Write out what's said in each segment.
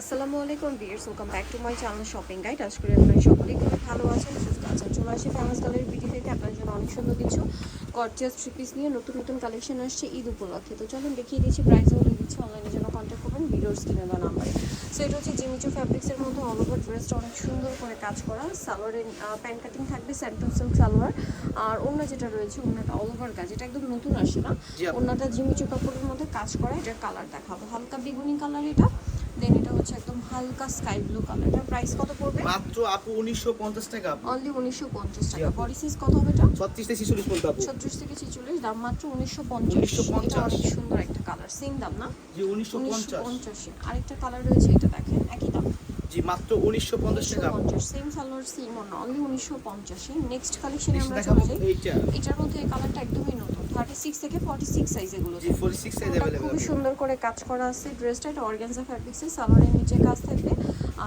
আসসালামু আলাইকুম viewers welcome back to my channel shopping guide আশা করি আপনারা সকলেই খুব ভালো আছেন সুস্থ আছেন। চলে আসি ফেমাস কালারের ভিডিও থেকে আপনার জন্য অনেক সুন্দর কিছু গর্জিয়াস থ্রি পিস নিয়ে নতুন নতুন কালেকশন আসছে ঈদ উপলক্ষে। তো চলুন দেখিয়ে দিচ্ছি প্রাইসও বলে দিচ্ছি অনলাইনের জন্য কন্ট্যাক্ট করবেন ভিডিওর স্ক্রিনে দেওয়া নাম্বারে সো এটা হচ্ছে জিমিচো ফ্যাব্রিক্সের মধ্যে অল ওভার ড্রেসটা অনেক সুন্দর করে কাজ করা। সালোয়ারের প্যান্ট কাটিং থাকবে স্যান্টন সিল্ক সালোয়ার। আর অন্য যেটা রয়েছে অন্যটা অল ওভার কাজ। এটা একদম নতুন আসে না। অন্যটা জিমিচো কাপড়ের মধ্যে কাজ করা এটার কালার দেখাবো। হালকা বেগুনি কালার এটা। দেন এটা হচ্ছে একদম হালকা স্কাই ব্লু কালার এটার প্রাইস কত পড়বে? মাত্র আপু উনিশশো পঞ্চাশ টাকা আপু। অনলি উনিশশো পঞ্চাশ জি টাকা। আপু। বডি সাইজ কত হবে এটা? ছত্রিশ থেকে 46 পর্যন্ত আপু। ছত্রিশ থেকে ছিচল্লিশ দাম মাত্র উনিশশো পঞ্চাশ। 1950 এটা অনেক সুন্দর একটা কালার সেম দাম না? জি উনিশশো উনিশশো পঞ্চাশ। পঞ্চাশে আরেকটা কালার রয়েছে এটা দেখেন একই দাম। জি মাত্র উনিশশো পঞ্চাশ উনিশশো টাকা। আপু পঞ্চাশ সেম সালোয়ার সেম অন্য অনলি উনিশশো পঞ্চাশে। নেক্সট কালেকশনে আমরা চলে যাই। এইটা। এটার মধ্যে এই কালারটা একদমই নতুন থার্টি সিক্স থেকে ফর্টি সিক্স সাইজ এগুলো জি ফোর্টি সিক্স সাইজ अवेलेबल খুব সুন্দর করে কাজ করা আছে। ড্রেসটা এটা অর্গানজা ফ্যাব্রিক্সে সালোয়ারের নিচে কাজ থাকবে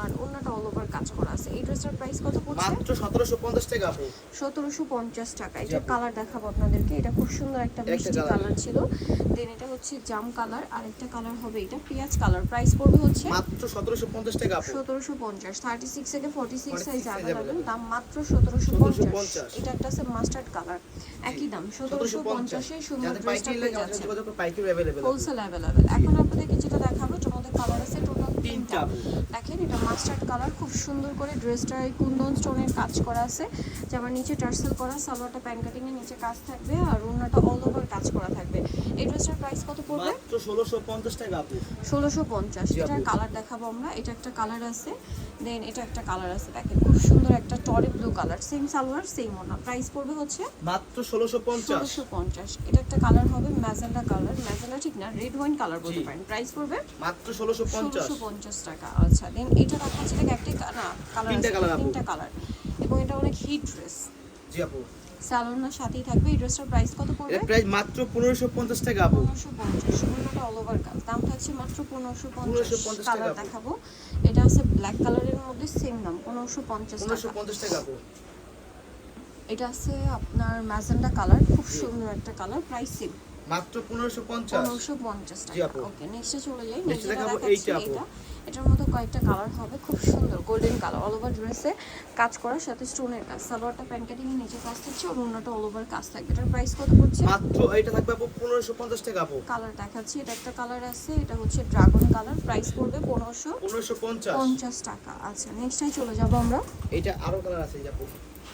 আর অন্যটা অল ওভার কাজ করা আছে এই ড্রেসটার প্রাইস কত পড়ছে? মাত্র সতেরোশো পঞ্চাশ টাকা আপু। সতেরোশো পঞ্চাশ টাকা। জি এটা কালার দেখাবো আপনাদেরকে। এটা খুব সুন্দর একটা মিষ্টি কালার ছিল। দেন এটা হচ্ছে জাম কালার আর একটা কালার হবে এটা পেঁয়াজ কালার প্রাইস পড়বে হচ্ছে মাত্র সতেরোশো পঞ্চাশ টাকা আপু। সতেরোশো পঞ্চাশ। থার্টি সিক্স থেকে ফোর্টি সিক্স 46 সাইজ অ্যাভেলেবেল দাম মাত্র সতেরোশো পঞ্চাশ। 1750 এটা একটা আছে মাস্টার্ড কালার একই দাম। সতেরোশো পঞ্চাশে। সুন্দর ড্রেসটা পেয়ে লাগে আমাদের যাচ্ছে যোগাযোগ করে পাইকারি অ্যাভেলেবেল হোলসেল অ্যাভেলেবেল এখন আপনাদেরকে যেটা দেখাবো। মধ্যে কালার আছে তিনটা। দেখেন এটা মাস্টার্ড কালার খুব সুন্দর করে ড্রেসটায় কুন্দন স্টোনের কাজ করা আছে। যেমন নিচে টার্সেল করা সালোয়ারটা প্যান কাটিং এর নিচে কাজ থাকবে আর ওনাটা অল ওভার কাজ করা থাকবে। এই ড্রেসটার প্রাইস কত পড়বে? মাত্র ষোলোশো পঞ্চাশ টাকা আপু। ষোলোশো পঞ্চাশ। জি, এটার কালার দেখাবো আমরা। এটা একটা কালার আছে। দেন এটা একটা কালার আছে। দেখেন খুব সুন্দর একটা টরে blue colour same salwar same ওনা প্রাইস পড়বে হচ্ছে মাত্র ষোলোশো পঞ্চাশ। ষোলোশো পঞ্চাশ। এটা একটা কালার হবে ম্যাজেন্ডা কালার ম্যাজেন্ডা ঠিক না রেড ওয়াইন কালার বলতে পারেন। প্রাইস পড়বে মাত্র ষোলোশো পঞ্চাশ। ষোলোশো পঞ্চাশ টাকা আচ্ছা দেন এটা দেখাচ্ছে এটা একটি না কালার তিনটা কালার এবং এটা অনেক হিট ড্রেস জি আপু। স্যালোনার সাথেই থাকবে। এই ড্রেসটার প্রাইস কত পড়বে? এর প্রাইস মাত্র পনেরোশো পঞ্চাশ টাকা আপু। পনেরোশো পঞ্চাশ। অন্যটা অল ওভার কাজ দাম থাকছে মাত্র পনেরোশো পঞ্চাশ। 1550 কালার দেখাবো। এটা আছে ব্ল্যাক কালারের মধ্যে সেম দাম পনেরোশো পঞ্চাশ পনেরোশো টাকা পঞ্চাশ টাকা আপু। এটা আছে আপনার ম্যাজেন্ডা কালার খুব সুন্দর একটা কালার প্রাইস সেম মাত্র পনেরোশো পঞ্চাশ। পনেরোশো পঞ্চাশ জি টাকা ওকে নেক্সটে চলে যাই। Next দেখাবো এইটা আপু। এটা এটার মধ্যে কয়েকটা কালার হবে খুব সুন্দর গোল্ডেন কালার অল ওভার ড্রেসে কাজ করার সাথে স্টোনের কাজ সালোয়ারটা প্যান এর নিচে কাজ থাকছে আর অন্যটা অল ওভার কাজ থাকবে। এটার প্রাইস কত পড়ছে? মাত্র এটা থাকবে আপু পনেরোশো পঞ্চাশ টাকা আপু। কালার দেখাচ্ছি এটা একটা কালার আছে এটা হচ্ছে ড্রাগন কালার প্রাইস পড়বে পনেরোশো পনেরোশো পঞ্চাশ। পঞ্চাশ টাকা। আচ্ছা নেক্সটাই চলে যাব আমরা। এটা আরও কালার আছে এই যে আপু।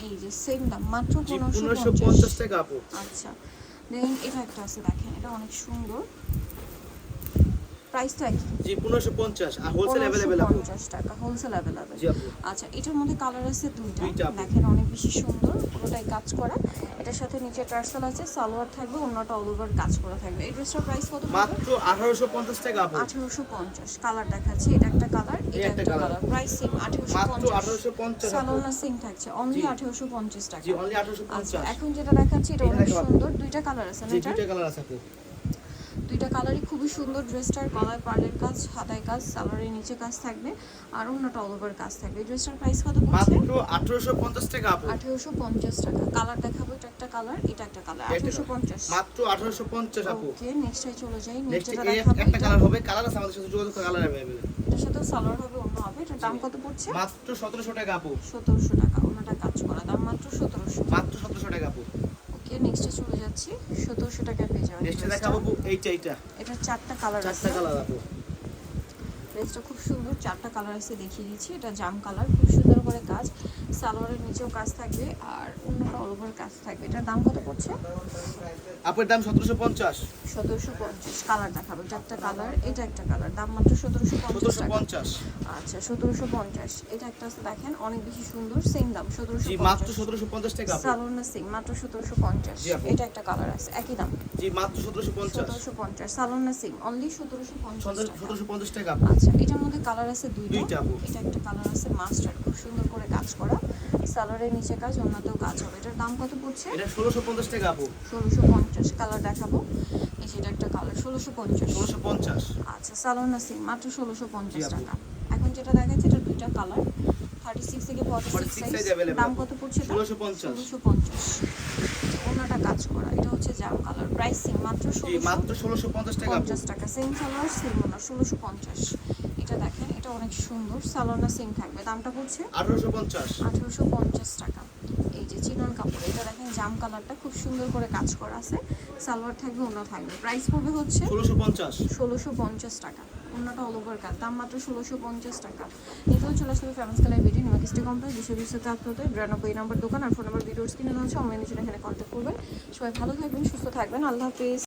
এই যে সেম দাম মাত্র জি পনেরোশো পনেরোশো পঞ্চাশ। পঞ্চাশ টাকা আপু। আচ্ছা। দেন এটা একটা আছে দেখেন এটা অনেক সুন্দর। প্রাইস তো একই জি পনেরোশো পঞ্চাশ। আর হোলসেল আপু? পঞ্চাশ টাকা হোলসেল অ্যাভেলেবেল জি আপু। আচ্ছা এটার মধ্যে কালার আছে দুইটা। দেখেন অনেক বেশি সুন্দর পুরোটাই কাজ করা। এটার সাথে নিচে টার্সেল আছে সালোয়ার থাকবে অন্যটা অল ওভার কাজ করা থাকবে। এই ড্রেসটার প্রাইস কত মাত্র আঠারোশো পঞ্চাশ টাকা আপু। আঠারোশো পঞ্চাশ। কালার দেখাচ্ছি এটা একটা কালার এটা একটা কালার প্রাইস সেম আঠারোশো মাত্র পঞ্চাশ। আঠারোশো পঞ্চাশ আপু। সালোনা সেম থাকছে অনলি জি। আঠারোশো পঞ্চাশ টাকা। জি অনলি আঠারোশো আচ্ছা পঞ্চাশ। এখন যেটা দেখাচ্ছি এটা এটা অনেক সুন্দর। দুইটা কালার আছে না এটা দুইটা কালার আছে আপু। দুইটা কালারই খুবই সুন্দর ড্রেসটার গলায় পার্লের কাজ হাতায় কাজ সালোয়ারের নিচে কাজ থাকবে আর অন্যটা অল ওভার কাজ থাকবে। এই ড্রেসটার প্রাইস কত পড়ছে? মাত্র আঠারোশো পঞ্চাশ টাকা আপু। আঠেরোশো পঞ্চাশ টাকা। কালার দেখাবো এটা একটা কালার এটা একটা কালার এটা আঠেরোশো পঞ্চাশ। মাত্র আঠারোশো পঞ্চাশ আপু। ওকে নেক্সটে চলে যাই নেক্সট নেক্সট দেখাবো একটা কালার হবে কালার আছে আমাদের সাথে যোগাযোগ করে কালার অ্যাভেলেবেল এটার সাথে সালোয়ার হবে অন্য হবে এটার দাম কত পড়ছে? মাত্র সতেরোশো টাকা আপু। সতেরোশো টাকা অন্যটা কাজ করা দাম মাত্র সতেরোশো। মাত্র সতেরোশো টাকা আপু। ওকে নেক্সটে চলে যাচ্ছি সতেরোশো টাকা পেয়ে যাবেন নেক্সটে দেখাবো এইটা এইটা। এটা চারটা কালার আছে। চারটা কালার আছে। ড্রেসটা খুব সুন্দর চারটা কালার আছে দেখিয়ে দিচ্ছি। এটা জাম কালার খুব সুন্দর করে কাজ। সালোয়ারের নিচেও কাজ থাকবে। আর অল ওভার কাজ থাকবে। এটার দাম কত পড়ছে? আপুর দাম সতেরোশো পঞ্চাশ। সতেরোশো পঞ্চাশ। কালার দেখাবো। একটা কালার এটা একটা কালার দাম মাত্র সতেরোশো পঞ্চাশ পঞ্চাশ। আচ্ছা সতেরোশো পঞ্চাশ। এটা একটা দেখেন অনেক বেশি সুন্দর সেম দাম সতেরোশো মাত্র সতেরোশো পঞ্চাশ টাকা আপু সালোয়ার না সেম মাত্র সতেরোশো পঞ্চাশ। এটা একটা কালার আছে একই দাম। জি মাত্র সতেরোশো পঞ্চাশ। সতেরোশো পঞ্চাশ। সালোয়ার না সেম অনলি সতেরোশো পঞ্চাশ টাকা। সতেরোশো পঞ্চাশ টাকা আচ্ছা এটার মধ্যে কালার আছে দুইটা। এটা একটা কালার আছে মাস্টার খুব সুন্দর করে কাজ করা। সালোয়ারের নিচে কাজ অন্যতেও কাজ হবে। এটার দাম কত পড়ছে? এটা ষোলোশো পঞ্চাশ টাকা আপু। ষোলোশো পঞ্চাশ কালার দেখাবো। এই একটা কালার ষোলোশো পঞ্চাশ। ষোলোশো পঞ্চাশ। আচ্ছা সালোয়ার না সেম মাত্র ষোলোশো পঞ্চাশ জি, আপু। টাকা। এখন যেটা দেখাচ্ছে এটা দুইটা কালার। থার্টি সিক্স থেকে ফর্টি 46 সিক্স দাম কত পড়ছে ষোলোশো পঞ্চাশ। ষোলোশো পঞ্চাশ। ওনাটা কাজ করা। এটা হচ্ছে জাম কালার। প্রাইস সেম মাত্র জি ষোলোশো মাত্র ষোলোশো পঞ্চাশ টাকা আপু। পঞ্চাশ টাকা। সেম সালোয়ার সেম ষোলোশো পঞ্চাশ। এটা দেখেন এটা এটা অনেক সুন্দর সালোনা সেম থাকবে। দামটা পড়ছে আঠারোশো পঞ্চাশ। আঠারোশো পঞ্চাশ টাকা। এই যে চিনন কাপড় এটা দেখেন জাম কালারটা খুব সুন্দর করে কাজ করা আছে। সালোয়ার থাকবে অন্য থাকবে। প্রাইস পড়বে হচ্ছে ষোলোশো পঞ্চাশ। ষোলোশো পঞ্চাশ টাকা। অন্যটা অল ওভার কাজ। দাম মাত্র ষোলোশো পঞ্চাশ টাকা। এতেও চলে আসবে ফেমাস কালার বেটি নিমাকিস্টি কমপ্লেক্স দুশো বিশ আত্মতে বিরানব্বই নাম্বার দোকান আর ফোন নাম্বার ভিডিওস কিনে দেওয়া হচ্ছে অনলাইনে জন্য এখানে কন্ট্যাক্ট করবেন। সবাই ভালো থাকবেন সুস্থ থাকবেন। আল্লাহ হাফিজ।